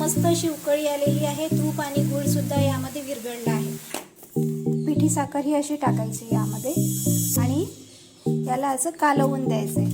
मस्त अशी उकळी आलेली आहे. तूप आणि गूळ सुद्धा यामध्ये विरघळला आहे. पिठी साखर ही अशी टाकायची यामध्ये. आणि याला असं कालवून द्यायचं आहे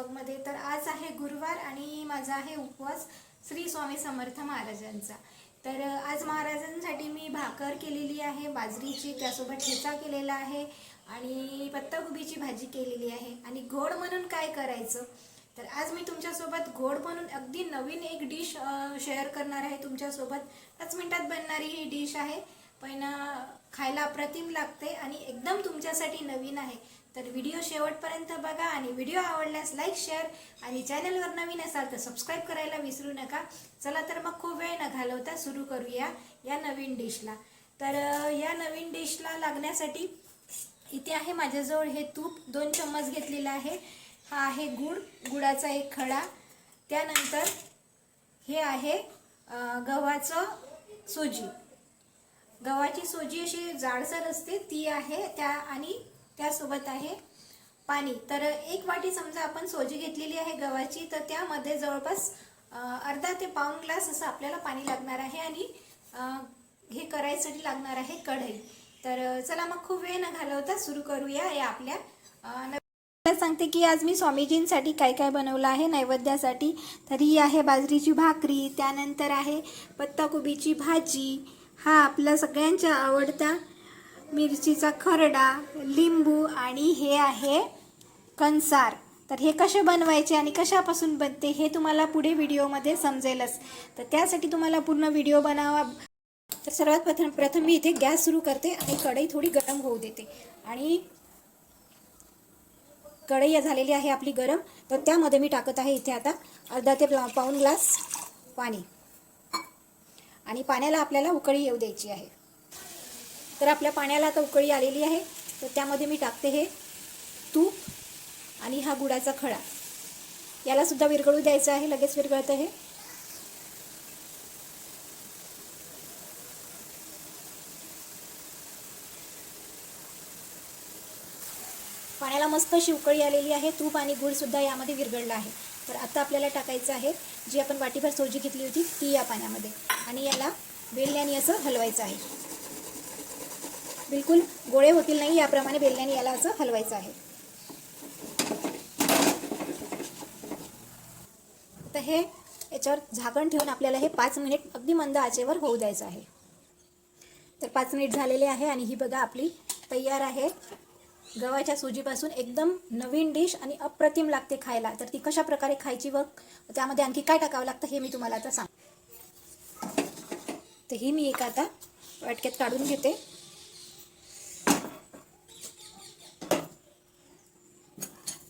ब्लॉगमध्ये. तर आज आहे गुरुवार आणि माझा आहे उपवास श्री स्वामी समर्थ महाराजांचा. तर आज महाराजांसाठी मी भाकर केलेली आहे बाजरीची त्यासोबत ठेचा केलेला आहे आणि पत्ताकोबीची भाजी केलेली आहे. आणि गोड म्हणून काय करायचं? तर आज मी तुमच्यासोबत गोड म्हणून अगदी नवीन एक डिश शेअर करणार आहे. तुमच्यासोबत पाच मिनिटात बनणारी ही डिश आहे. पण खायला अप्रतिम लागते आणि एकदम तुमच्यासाठी नवीन आहे. तर व्हिडिओ शेवटपर्यंत बघा आणि व्हिडिओ आवडल्यास लाईक शेअर आणि चॅनलवर नवीन असाल तर सबस्क्राईब करायला विसरू नका. चला तर मग खूप वेळ न घालवता सुरू करूया या नवीन डिशला. तर या नवीन डिशला लागण्यासाठी इथे आहे माझ्याजवळ हे तूप दोन चम्मच घेतलेलं आहे. हा आहे गुळ गुळाचा एक खडा. त्यानंतर हे आहे गव्हाचं सोजी. गव्हाची सोजी अशी जाडसर असते ती आहे त्या आणि त्यासोबत आहे पाणी. तर एक वाटी समजा आपण सोजी घेतलेली आहे गव्हाची तर त्यामध्ये जवळपास अर्धा ते पाऊण ग्लास असं आपल्याला पाणी लागणार आहे आणि हे करायसाठी लागणार आहे कढई. तर चला मग खूप वेळ न घालवता सुरू करूया या आपल्या मला सांगते की आज मी स्वामीजींसाठी काय काय बनवलं आहे नैवेद्यासाठी. तर ही आहे बाजरीची भाकरी त्यानंतर आहे पत्ताकोबीची भाजी हा आपल्या सगळ्यांच्या आवडता मिरचीचा खरडा लिंबू आणि हे आहे कंसार. तर हे कसे बनवायचे आणि कशापासून बनते हे तुम्हाला पुढे व्हिडिओमध्ये समजेलच. तर त्यासाठी तुम्हाला पूर्ण व्हिडिओ बनावा. तर सर्वात प्रथम प्रथम मी इथे गॅस सुरू करते आणि कढई थोडी गरम होऊ देते. आणि कढई झालेली आहे आपली गरम. तर त्यामध्ये मी टाकत आहे इथे आता अर्धा ते पा- पाऊण ग्लास पाणी. आणि पाण्याला आपल्याला उकळी येऊ द्यायची आहे. तर आपल्या पाण्याला आता उकळी आलेली आहे. तर त्यामध्ये मी टाकते हे तूप आणि हा गुडाचा खडा. याला सुद्धा विरघळू द्यायचं आहे. लगेच विरघळतं हे. पाण्याला मस्त अशी उकळी आलेली आहे. तूप आणि गूळ सुद्धा यामध्ये विरघळला आहे. तर आता आपल्याला टाकायचं आहे. जी आपण वाटीभर सोजी घेतली होती ती या पाण्यामध्ये. आणि याला बेलण्याने असं हलवायचं आहे. बिलकुल गोळे होतील नाही याप्रमाणे बेलण्याने याला असं हलवायचं आहे. तर हे याच्यावर झाकण ठेवून आपल्याला हे पाच मिनिट अगदी मंद आचेवर होऊ द्यायचं आहे. तर पाच मिनिट झालेले आहे आणि ही बघा आपली तयार आहे. गव्हाच्या सुजीपासून एकदम नवीन डिश आणि अप्रतिम लागते खायला. तर ती कशा प्रकारे खायची व त्यामध्ये आणखी काय टाकावं लागतं हे मी तुम्हाला आता सांग. तर ही मी एक आता वाटक्यात काढून घेते.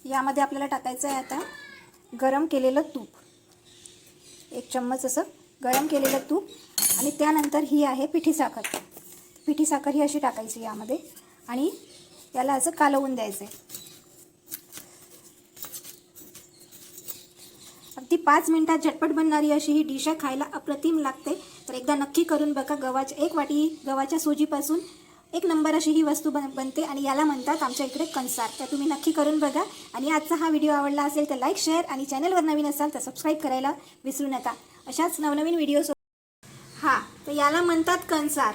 यामध्ये आपल्याला टाकायचं आहे आता गरम केलेलं तूप. एक चम्मच असं गरम केलेलं तूप आणि त्यानंतर ही आहे पिठी साखर. पिठी साखर ही अशी टाकायची यामध्ये. आणि याला असं कालवून द्यायचं आहे अगदी पाच मिनिटात झटपट बनणारी अशी ही डिश आहे खायला अप्रतिम लागते. तर एकदा नक्की करून बघा गव्हाच्या एक वाटी गव्हाच्या सुजीपासून एक नंबर अशी ही वस्तू बन बनते आणि याला म्हणतात आमच्या इकडे कंसार. तर तुम्ही नक्की करून बघा. आणि आजचा हा व्हिडिओ आवडला असेल तर लाईक शेअर आणि चॅनलवर नवीन असाल तर सबस्क्राईब करायला विसरू नका. अशाच नवनवीन व्हिडिओ हां तर याला म्हणतात कंसार.